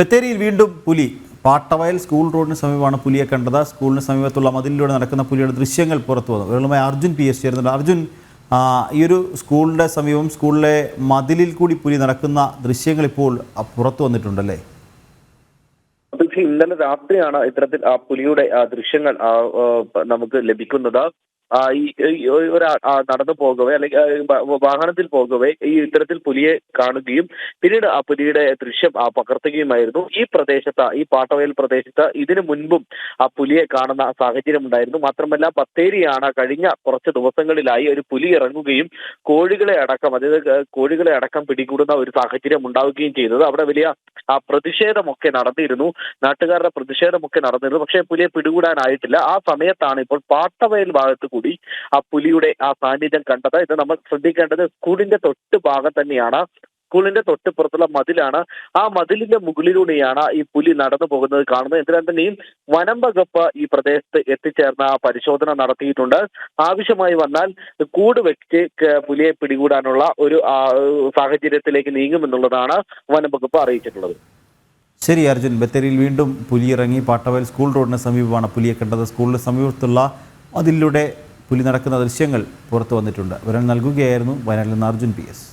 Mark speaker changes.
Speaker 1: ബത്തേരിയിൽ വീണ്ടും പുലി. പാട്ടവയൽ സ്കൂൾ റോഡിന് സമീപമാണ് പുലിയെ കണ്ടത്. സ്കൂളിന് സമീപത്തുള്ള മതിലിലൂടെ നടക്കുന്ന പുലിയുടെ ദൃശ്യങ്ങൾ പുറത്തു വന്നു. വിരളുമായി അർജുൻ പി. എസ്. ചേരുന്നുണ്ട്. അർജുൻ ഈ ഒരു സ്കൂളിന്റെ സമീപം സ്കൂളിലെ മതിലിൽ കൂടി പുലി നടക്കുന്ന ദൃശ്യങ്ങൾ ഇപ്പോൾ പുറത്തു വന്നിട്ടുണ്ടല്ലേ?
Speaker 2: ഇന്നലെ രാത്രിയാണ് ഇത്തരത്തിൽ ആ പുലിയുടെ ദൃശ്യങ്ങൾ നമുക്ക് ലഭിക്കുന്നത്. ഈ ഈ ഒരു നടന്നു പോകവേ അല്ലെങ്കിൽ വാഹനത്തിൽ പോകവേ ഈ ഇത്തരത്തിൽ പുലിയെ കാണുകയും പിന്നീട് ആ പുലിയുടെ ദൃശ്യം ആ, പകർത്തുകയുമായിരുന്നു. ഈ പ്രദേശത്ത് ഈ പാട്ടവയൽ പ്രദേശത്ത് ഇതിനു മുൻപും ആ പുലിയെ കാണുന്ന സാഹചര്യം ഉണ്ടായിരുന്നു. മാത്രമല്ല ബത്തേരിയാണ് കഴിഞ്ഞ കുറച്ച് ദിവസങ്ങളിലായി ഒരു പുലി ഇറങ്ങുകയും കോഴികളെ അടക്കം അതായത് കോഴികളെ അടക്കം പിടികൂടുന്ന ഒരു സാഹചര്യം ഉണ്ടാവുകയും ചെയ്തത് അവിടെ വലിയ ആ പ്രതിഷേധമൊക്കെ നടന്നിരുന്നു. നാട്ടുകാരുടെ പ്രതിഷേധമൊക്കെ നടന്നിരുന്നു. പക്ഷേ പുലിയെ പിടികൂടാനായിട്ടില്ല. ആ സമയത്താണ് ഇപ്പോൾ പാട്ടവയൽ ഭാഗത്ത് കൂടി ആ പുലിയുടെ ആ സാന്നിധ്യം കണ്ടത്. ഇത് നമ്മൾ ശ്രദ്ധിക്കേണ്ടത് സ്കൂളിന്റെ തൊട്ട് ഭാഗം തന്നെയാണ്. സ്കൂളിന്റെ തൊട്ടുപുറത്തുള്ള മതിലാണ്. ആ മതിലിന്റെ മുകളിലൂടെയാണ് ഈ പുലി നടന്നു പോകുന്നത് കാണുന്നത്. എന്തിനാൽ തന്നെയും വനം വകുപ്പ് ഈ പ്രദേശത്ത് എത്തിച്ചേർന്ന പരിശോധന നടത്തിയിട്ടുണ്ട്. ആവശ്യമായി വന്നാൽ കൂട് വെച്ച് പുലിയെ പിടികൂടാനുള്ള ഒരു സാഹചര്യത്തിലേക്ക് നീങ്ങുമെന്നുള്ളതാണ് വനം വകുപ്പ് അറിയിച്ചിട്ടുള്ളത്.
Speaker 1: ശരി അർജുൻ. ബത്തേരിയിൽ വീണ്ടും പുലി ഇറങ്ങി പാട്ടവയൽ സ്കൂൾ റോഡിന് സമീപമാണ് പുലിയെ കണ്ടത്. സ്കൂളിന് സമീപത്തുള്ള അതിലൂടെ പുലി നടക്കുന്ന ദൃശ്യങ്ങൾ പുറത്തു വന്നിട്ടുണ്ട്. വിവരം നൽകുകയായിരുന്നു വയനാട്ടിൽ നിന്ന് അർജുൻ പി എസ്.